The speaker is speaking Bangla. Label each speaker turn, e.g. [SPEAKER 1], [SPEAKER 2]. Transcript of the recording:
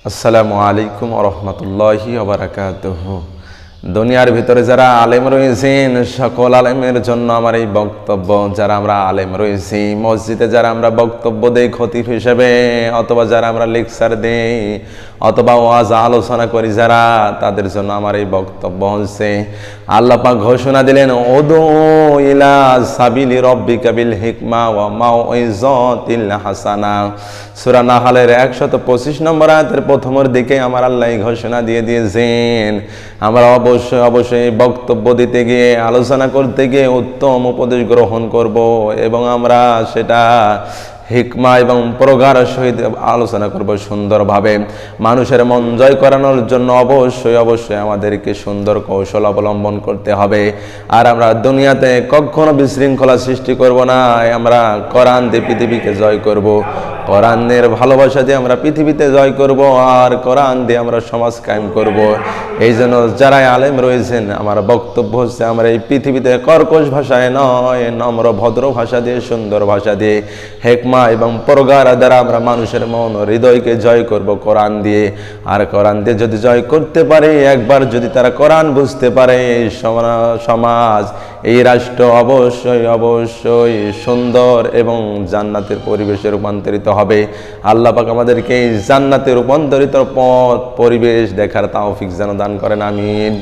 [SPEAKER 1] আসসালামু আলাইকুম রহমতুল্লাহি ওবরাকাতুহ দুনিয়ার ভিতরে যারা আলেম রয়েছেন সকল আলেমের জন্য আমার এই বক্তব্য। যারা আমরা আলেম রয়েছি মসজিদে যারা আমরা বক্তব্য দেই খতিব হিসেবে, অথবা যারা আমরা লেকচার দেই, অথবা ওয়াজ আলোচনা করি, যারা তাদের জন্য আমার এই বক্তব্য হচ্ছে, আল্লাহ পাক ঘোষণা দিলেন ওদো ইলা সাবিলি রব্বিকা বিল হিকমা ওয়া মাউইজাতিল হাসানা। সূরা নাহালের 125 নম্বর আয়াতের প্রথমের দিকে আমার আল্লাহ ঘোষণা দিয়ে দিয়েছেন, আমরা অবশ্যই অবশ্যই বক্তব্য দিতে গিয়ে, আলোচনা করতে গিয়ে উত্তম উপদেশ গ্রহণ করব এবং আমরা সেটা হিকমা এবং প্রগার সহিত আলোচনা করব সুন্দরভাবে। মানুষের মন জয় করানোর জন্য অবশ্যই অবশ্যই আমাদেরকে সুন্দর কৌশল অবলম্বন করতে হবে। আর আমরা দুনিয়াতে কখনো বিশৃঙ্খলা সৃষ্টি করব না আমরা কোরআন দিয়ে পৃথিবীকে জয় করব। কোরআনের ভালোবাসা দিয়ে আমরা পৃথিবীতে জয় করব আর কোরআন দিয়ে আমরা সমাজ কায়েম করব। এই জন্য যারা আলেম রয়েছেন, আমার বক্তব্য হচ্ছে আমরা এই পৃথিবীতে কর্কশ ভাষায় নয়, নম্র ভদ্র ভাষা দিয়ে, সুন্দর ভাষা দিয়ে। হেকমা এবং পরগারা দ্বারা আমরা মানুষের মন ও হৃদয়কে জয় করব কোরআন দিয়ে। আর কোরআন দিয়ে যদি জয় করতে পারে, একবার যদি তারা কোরআন বুঝতে পারে এই সমাজ, এই রাষ্ট্র অবশ্যই অবশ্যই সুন্দর এবং জান্নাতের পরিবেশে রূপান্তরিত হবে। আল্লাহ পাক আমাদেরকে এই জান্নাতে রূপান্তরিত পথ, পরিবেশ দেখার তাওফিক যেন দান করেন, আমিন।